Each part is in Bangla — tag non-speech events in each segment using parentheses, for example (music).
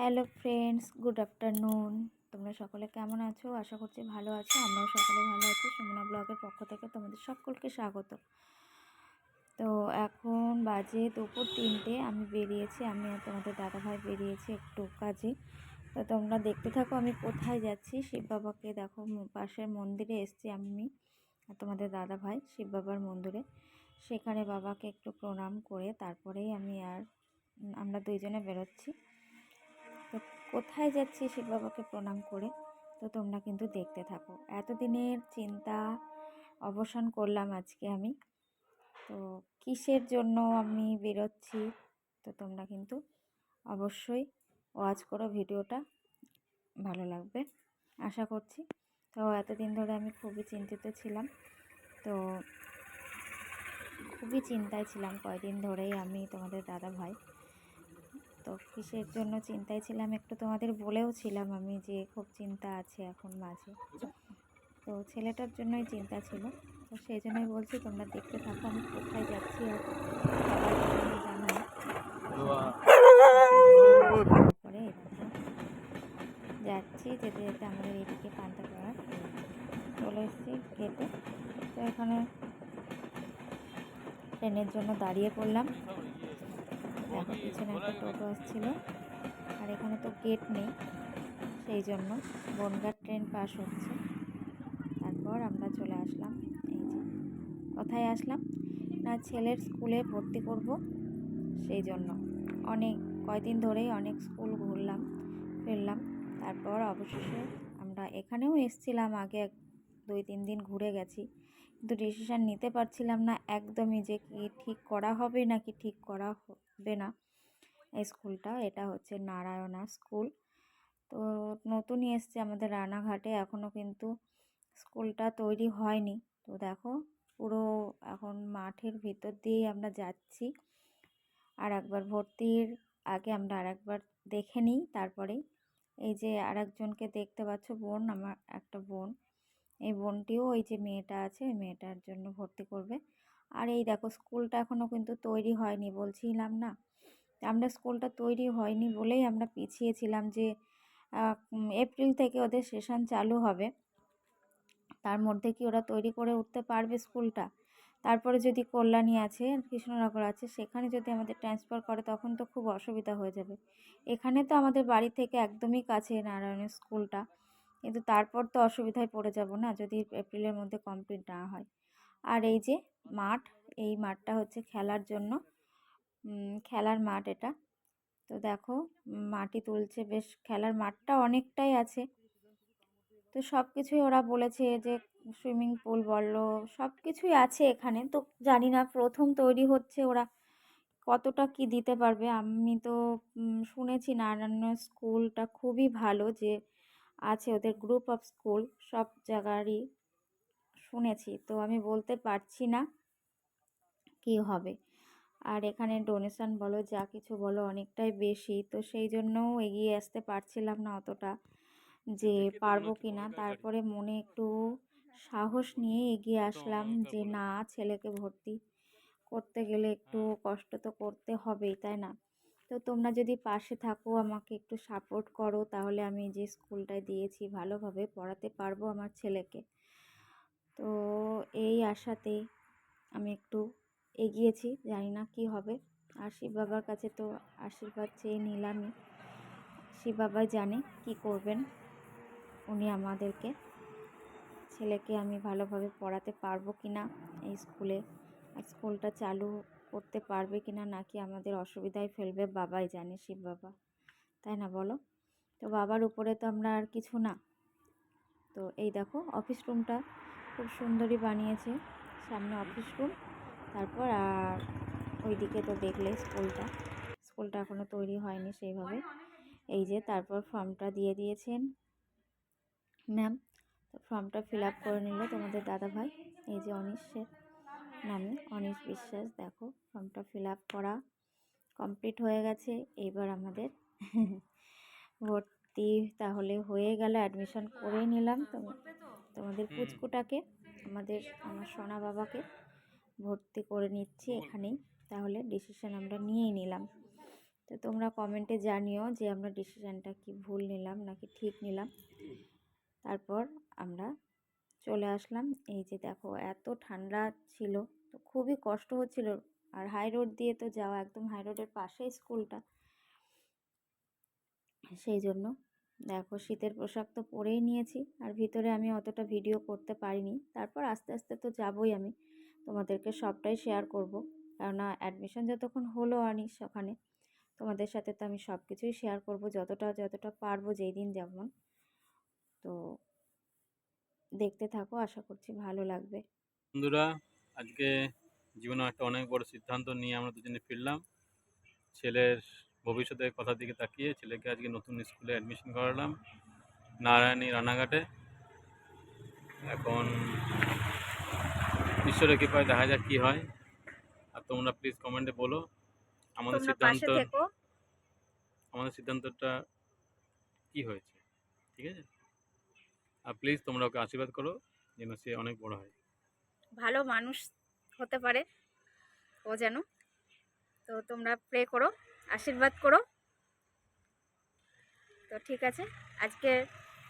Hello friends, good afternoon. তোমরা সকলে কেমন আছো? আশা করছি ভালো আছো। আমরাও সকলে ভালো আছি। সুমনা ব্লগের পক্ষ থেকে তোমাদের সকলকে স্বাগত। তো এখন বাজে দুপুর তিনটে। আমি বেরিয়েছি। আমি আর তোমাদের দাদাভাই বেরিয়েছি একটু কাজে। তো তোমরা দেখতে থাকো আমি কোথায় যাচ্ছি। শিব বাবাকে দেখো পাশের মন্দিরে এসছি আমি আর তোমাদের দাদাভাই শিব বাবার মন্দিরে। সেখানে বাবাকে একটু প্রণাম করে তারপরেই আমি আর আমরা দুইজনে বেরোচ্ছি। তো কোথায় যাচ্ছি শিব বাবাকে প্রণাম করে? তো তোমরা কিন্তু দেখতে থাকো। এতদিনের চিন্তা অবসান করলাম আজকে আমি। তো কিসের জন্য আমি বেরোচ্ছি? তো তোমরা কিন্তু অবশ্যই ওয়াচ করো ভিডিওটা। ভালো লাগবে, আশা করছি। তো এতদিন ধরে আমি খুবই চিন্তিত ছিলাম। তো খুবই চিন্তায় ছিলাম কয়দিন ধরেই আমি তোমাদের দাদা ভাই তো কিসের জন্য চিন্তায় ছিলাম একটু তোমাদের বলেও ছিলাম আমি যে খুব চিন্তা আছে এখন মাঝে। তো ছেলেটার জন্যই চিন্তা ছিল। তো সেই জন্যই বলছি তোমরা দেখতে থাকো আমি কোথায় যাচ্ছি আর তারপরে যাচ্ছি যেতে যেতে আমাদের এদিকে পান্তাপাড়া চলে এসেছি খেতে। তো এখানে ট্রেনের জন্য দাঁড়িয়ে পড়লাম। দেখো পিছনে একটা টোটো আসছিল। আর এখানে তো গেট নেই, সেই জন্য বনগাঁ ট্রেন পাস হচ্ছে। তারপর আমরা চলে আসলাম, এই যে। কোথায় আসলাম? না, ছেলের স্কুলে ভর্তি করব, সেই জন্য। অনেক, কয়দিন ধরেই অনেক স্কুল ঘুরলাম, ফিরলাম। তারপর অবশেষে আমরা এখানেও এসছিলাম, আগে দুই, তিন দিন ঘুরে গেছি। কিন্তু ডিসিশান নিতে পারছিলাম না। একদমই যে কি ঠিক করা হবে নাকি ঠিক করা হবে না। এই স্কুলটা, এটা হচ্ছে নারায়ণা স্কুল। তো নতুনই এসছে আমাদের রানাঘাটে এখনও কিন্তু স্কুলটা তৈরি হয়নি। তো দেখো, পুরো এখন মাঠের ভিতর দিয়েই আমরা যাচ্ছি। আর একবার ভর্তির আগে আমরা আর একবার দেখে নিই, তারপরে এই যে আর দেখতে পাচ্ছ, বোন, আমার একটা বোন। এই বোনটিও ওই যে মেয়েটা আছে, ওই মেয়েটার জন্য ভর্তি করবে। আর এই দেখো, স্কুলটা এখনও কিন্তু তৈরি হয়নি বলছিলাম না। আমরা স্কুলটা তৈরি হয়নি বলেই আমরা পিছিয়েছিলাম যে এপ্রিল থেকে ওদের সেশন চালু হবে। তার মধ্যে কি ওরা তৈরি করে উঠতে পারবে স্কুলটা? তারপরে যদি কল্যাণী আছে, কৃষ্ণনগর আছে, সেখানে যদি আমাদের ট্রান্সফার করে, তখন তো খুব অসুবিধা হয়ে যাবে। এখানে তো আমাদের বাড়ি থেকে একদমই কাছে নারায়ণের স্কুলটা। কিন্তু তারপর তো অসুবিধায় পড়ে যাব না যদি এপ্রিলের মধ্যে কমপ্লিট না হয়। আর এই যে মাঠ, এই মাঠটা হচ্ছে খেলার জন্য। খেলার মাঠ এটা। তো দেখো, মাটি তুলছে বেশ, খেলার মাঠটা অনেকটাই আছে। তো সব কিছুই ওরা বলেছে যে সুইমিং পুল বলল সব কিছুই আছে এখানে। তো জানি না প্রথম তৈরি হচ্ছে ওরা কতটা কি দিতে পারবে। আমি তো শুনেছি নারায়ণ স্কুলটা খুবই ভালো যে আছে ওদের গ্রুপ অফ স্কুল সব জায়গারই শুনেছি। তো আমি বলতে পারছি না কি হবে। আর এখানে ডোনেশন বলো যা কিছু বলো অনেকটাই বেশি। তো সেই জন্যও এগিয়ে আসতে পারছিলাম না অতটা যে পারব কি না তারপরে মনে একটু সাহস নিয়ে এগিয়ে আসলাম যে না ছেলেকে ভর্তি করতে গেলে একটু কষ্ট তো করতে হবেই তাই না? তো তোমরা যদি পাশে থাকো, আমাকে একটু সাপোর্ট করো, তাহলে আমি যে স্কুলটায় দিয়েছি ভালোভাবে পড়াতে পারব আমার ছেলেকে। তো এই আশাতেই আমি একটু এগিয়েছি, জানি না কি হবে। আর শিব বাবার কাছে তো আশীর্বাদ চেয়ে নিলামই। শিব বাবা জানে কি করবেন। উনি আমাদেরকে, ছেলেকে আমি ভালোভাবে পড়াতে পারব কি না এই স্কুলে স্কুলটা চালু করতে পারবে কি না, নাকি আমাদের অসুবিধায় ফেলবে বাবাই জানে, শিব বাবা। তাই না বলো? তো বাবার উপরে তো আমরা আর কিছু না। তো এই দেখো অফিস রুমটা খুব সুন্দরই বানিয়েছে। সামনে অফিস রুম তারপর আর ওইদিকে তো দেখলে স্কুলটা। স্কুলটা এখনও তৈরি হয়নি সেইভাবে। এই যে তারপর ফর্মটা দিয়ে দিয়েছেন ম্যাম। তো ফর্মটা ফিল আপ করে নিল তোমাদের দাদা ভাই এই যে অনিশের নামে অনিশ বিশ্বাস দেখো ফর্মটা ফিল আপ করা কমপ্লিট হয়ে গেছে। এবার আমাদের (laughs) ভর্তি তাহলে হয়ে গেল অ্যাডমিশন করে নিলাম। তো- তোমাদের পুচকুটাকে আমাদের আমার সোনা বাবাকে ভর্তি করে নিচ্ছি এখানেই। তাহলে ডিসিশান আমরা নিয়েই নিলাম। তো তোমরা কমেন্টে জানিও যে আমরা ডিসিশানটা কি ভুল নিলাম নাকি ঠিক নিলাম। তারপর আমরা চলে আসলাম। এই যে দেখো, এত ঠান্ডা ছিল, তো খুবই কষ্ট হচ্ছিল। আর হাই রোড দিয়ে তো যাওয়া, একদম হাই রোডের পাশে স্কুলটা। সেই জন্য দেখো, শীতের পোশাক তো পরেই নিয়েছি, আর ভিতরে আমি অতটা ভিডিও করতে পারিনি। তারপর আস্তে আস্তে তো যাবই আমি, তোমাদেরকে সবটাই শেয়ার করব। কেননা অ্যাডমিশন যতক্ষণ হলো আনি সেখানে, তোমাদের সাথে তো আমি সব কিছুই শেয়ার করব, যতটা যতটা পারব যেই দিন যেমন। তো দেখতে থাকো। আশা করছি ভালো লাগবে। বন্ধুরা আজকে জীবনে একটা অনেক বড় সিদ্ধান্ত নিয়ে আমরা দুজনে ফিরলাম। ছেলের ভবিষ্যতের কথার দিকে তাকিয়ে ছেলেকে আজকে নতুন স্কুলে অ্যাডমিশন করালাম নারায়ণী রানাঘাটে। এখন ঈশ্বরের কৃপায় দেখা যাক কী হয়। আর তোমরা প্লিজ কমেন্টে বলো। আমাদের সিদ্ধান্ত আমাদের সিদ্ধান্তটা কি হয়েছে? ঠিক আছে? আর প্লিজ তোমরা ওকে আশীর্বাদ করো, যেন সে অনেক বড় হয়। ভালো মানুষ হতে পারে ও যেন। তো তোমরা প্রে করো, আশীর্বাদ করো। তো ঠিক আছে, আজকে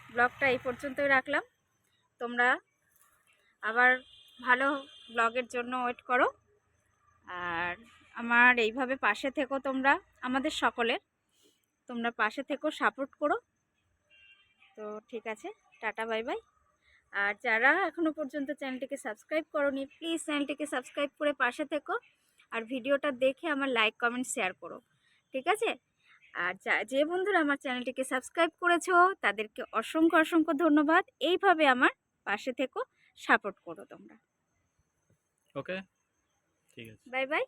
ব্লগটা এই পর্যন্তই রাখলাম। তোমরা আবার ভালো ব্লগের জন্য ওয়েট করো। আর আমার এইভাবে পাশে থেকো তোমরা, আমাদের সকলের। তোমরা পাশে থেকো সাপোর্ট করো। তো ঠিক আছে টাটা বাই বাই। আর যারা এখনও পর্যন্ত চ্যানেলটিকে সাবস্ক্রাইব করোনি প্লিজ চ্যানেলটিকে সাবস্ক্রাইব করে পাশে থেকো আর ভিডিওটা দেখে আমার লাইক কমেন্ট শেয়ার করো ঠিক আছে? আর যা যে বন্ধুরা আমার চ্যানেলটিকে সাবস্ক্রাইব করেছ তাদেরকে অসংখ্য অসংখ্য ধন্যবাদ। এইভাবে আমার পাশে থেকো সাপোর্ট করো তোমরা। ওকে ঠিক আছে। Bye bye.